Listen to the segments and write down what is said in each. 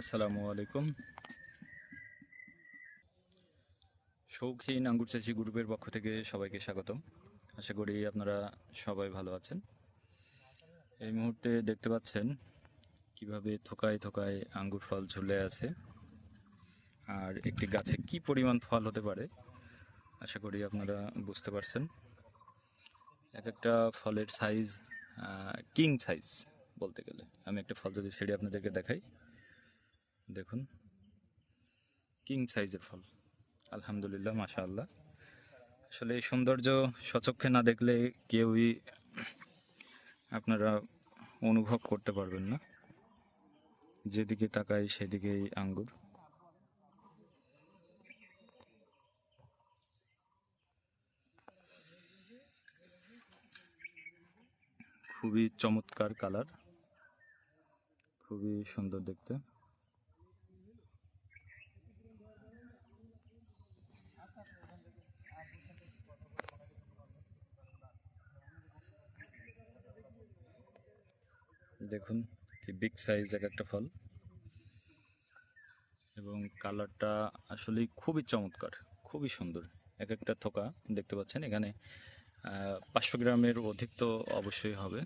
আসসালামু আলাইকুম। শৌখিন আঙ্গুর চাষি গ্রুপের পক্ষ থেকে সবাইকে স্বাগতম। আশা করি আপনারা সবাই ভালো আছেন। এই মুহূর্তে দেখতে পাচ্ছেন কীভাবে থোকায় থোকায় আঙ্গুর ফল ঝুলে আছে আর একটি গাছে কি পরিমাণ ফল হতে পারে, আশা করি আপনারা বুঝতে পারছেন। এক একটা ফলের সাইজ কিং সাইজ বলতে গেলে। আমি একটা ফল যদি ছেড়ে আপনাদেরকে দেখাই। দেখুন। কিং সাইজের ফল। আলহামদুলিল্লাহ মাশা আল্লাহ আসলে এই সৌন্দর্য সচক্ষে না দেখলে কেউই আপনারা অনুভব করতে পারবেন না। যেদিকে তাকাই সেদিকেই আঙ্গুর। খুবই চমৎকার কালার। খুবই সুন্দর দেখতে। দেখুন কি বিগ সাইজ এক একটা ফল। এবং কালারটা আসলেই খুবই চমৎকার, খুবই সুন্দর। এক একটা থোকা দেখতে পাচ্ছেন, এখানে পাঁচশো গ্রামের অধিক তো অবশ্যই হবে।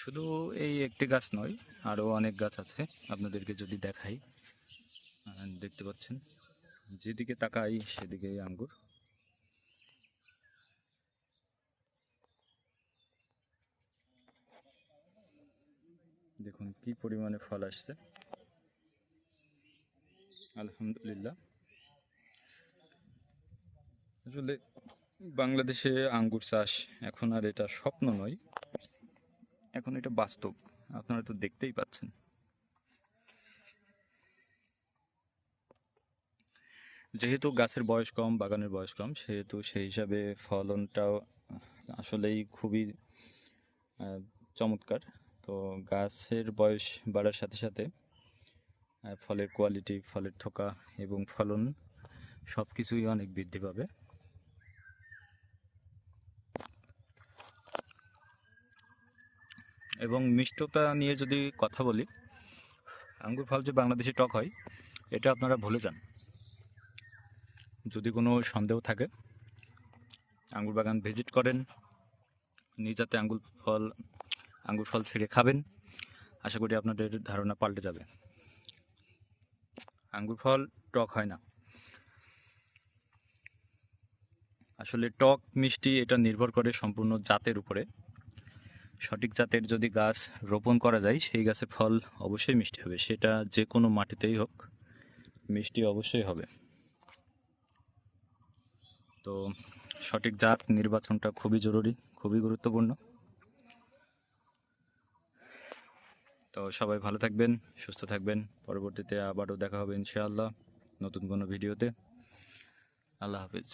শুধু এই একটি গাছ নয়, আরও অনেক গাছ আছে, আপনাদেরকে যদি দেখাই। দেখতে পাচ্ছেন, যেদিকে তাকাই সেদিকেই আঙ্গুর। দেখুন কি পরিমাণে ফল আসছে। আলহামদুলিল্লাহ। আসলে বাংলাদেশে আঙ্গুর চাষ এখন আর এটা স্বপ্ন নয়, এখন এটা বাস্তব। আপনারা তো দেখতেই পাচ্ছেন। যেহেতু গাছের বয়স কম, বাগানের বয়স কম, সেহেতু সেই হিসাবে ফলনটাও আসলেই খুবই চমৎকার। তো গাছের বয়স বাড়ার সাথে সাথে ফলের কোয়ালিটি ফলের থোকা এবং ফলন সব কিছুই অনেক বৃদ্ধি পাবে। এবং মিষ্টতা নিয়ে যদি কথা বলি, আঙ্গুর ফল যে বাংলাদেশে টক হয়, এটা আপনারা ভুলে যান। যদি কোনো সন্দেহ থাকে, আঙ্গুর বাগান ভিজিট করেন, নিজাতে আঙ্গুর ফল আঙ্গুর ফল ছেড়ে খাবেন। আশা করি আপনাদের ধারণা পাল্টে যাবে। আঙ্গুর ফল টক হয় না। আসলে টক মিষ্টি এটা নির্ভর করে সম্পূর্ণ জাতের উপরে। সঠিক জাতের যদি গাছ রোপণ করা যায়, সেই গাছের ফল অবশ্যই মিষ্টি হবে। সেটা যে কোনো মাটিতেই হোক, মিষ্টি অবশ্যই হবে। তো সঠিক জাত নির্বাচনটা খুবই জরুরি, খুবই গুরুত্বপূর্ণ। তো সবাই ভালো থাকবেন, সুস্থ থাকবেন। পরবর্তীতে আবারও দেখা হবে ইনশাআল্লাহ নতুন কোনো ভিডিওতে। আল্লাহ হাফিজ।